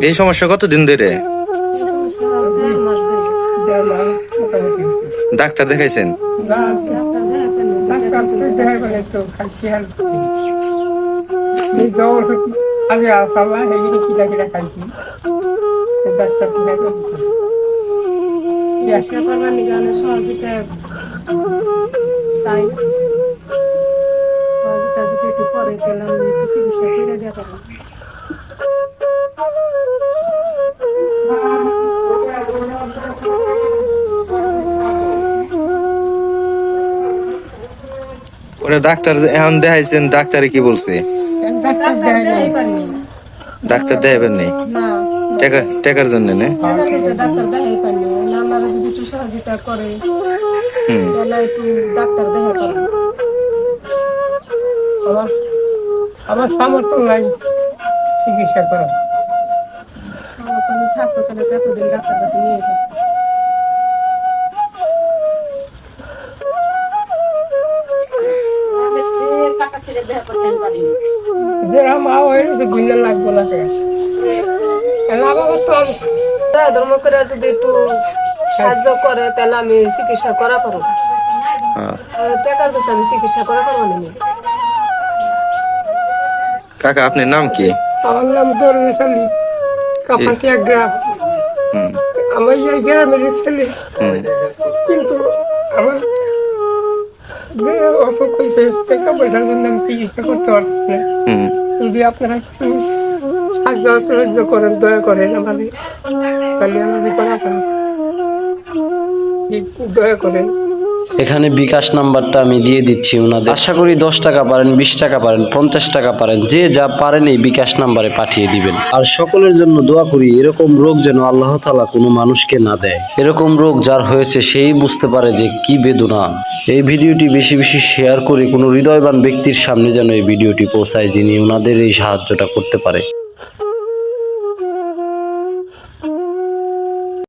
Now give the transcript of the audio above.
এই সমস্যা কতদিন ধরে ধরে। ডাক্তার দেখাইছেন খাইছি আর এই কিনা কিনা খাইছি ডাক্তার কিনা করবার নিগে অনেক সহযোগিতা চাই সহযোগিতা যদি একটু পরে পেলাম একটু চিকিৎসা করে দেওয়া পারব ওরা ডাক্তার এখন দেখাইছেন ডাক্তারে কি বলছে? ডাক্তার দেখাবেন নি? না। টাকার জন্য না। আপনারা যদি একটু সহযোগিতা করে তাহলে একটু ডাক্তার দেখা পারব আমার আমার সামর্থ্য নাই চিকিৎসা করা সমর্থন থাকতো তাহলে এতদিন ডাক্তার কাছে নিয়ে যেতাম। যারা মা হয়ে গেছে লাগবো না ধর্ম করে যদি একটু সাহায্য করে তাহলে আমি চিকিৎসা করা পারব। হ্যাঁ। টাকার যদি আমি চিকিৎসা করা পারব না। কাকা আপনার নাম কি? আমার নাম দরবেশ আলী কাপাটিয়া গ্রাম। আমার এই গ্রামের ছেলে। কিন্তু আমার যে অসুখ হয়েছে টাকা পয়সার জন্য আমি চিকিৎসা করতে পারছি না। হুম। যদি আপনারা সাহায্য করেন দয়া করেন আমাদের। তাহলে আমাদের করা এখানে বিকাশ নাম্বারটা আমি দিয়ে দিচ্ছি ওনাদের। আশা করি দশ টাকা পারেন, বিশ টাকা পারেন, পঞ্চাশ টাকা পারেন, যে যা পারেন এই বিকাশ নাম্বারে পাঠিয়ে দিবেন। আর সকলের জন্য দোয়া করি, এরকম রোগ যেন আল্লাহ তালা কোনো মানুষকে না দেয়। এরকম রোগ যার হয়েছে সেই বুঝতে পারে যে কি বেদনা। এই ভিডিওটি বেশি বেশি শেয়ার করে কোনো হৃদয়বান ব্যক্তির সামনে যেন এই ভিডিওটি পৌঁছায়, যিনি ওনাদের এই সাহায্যটা করতে পারে।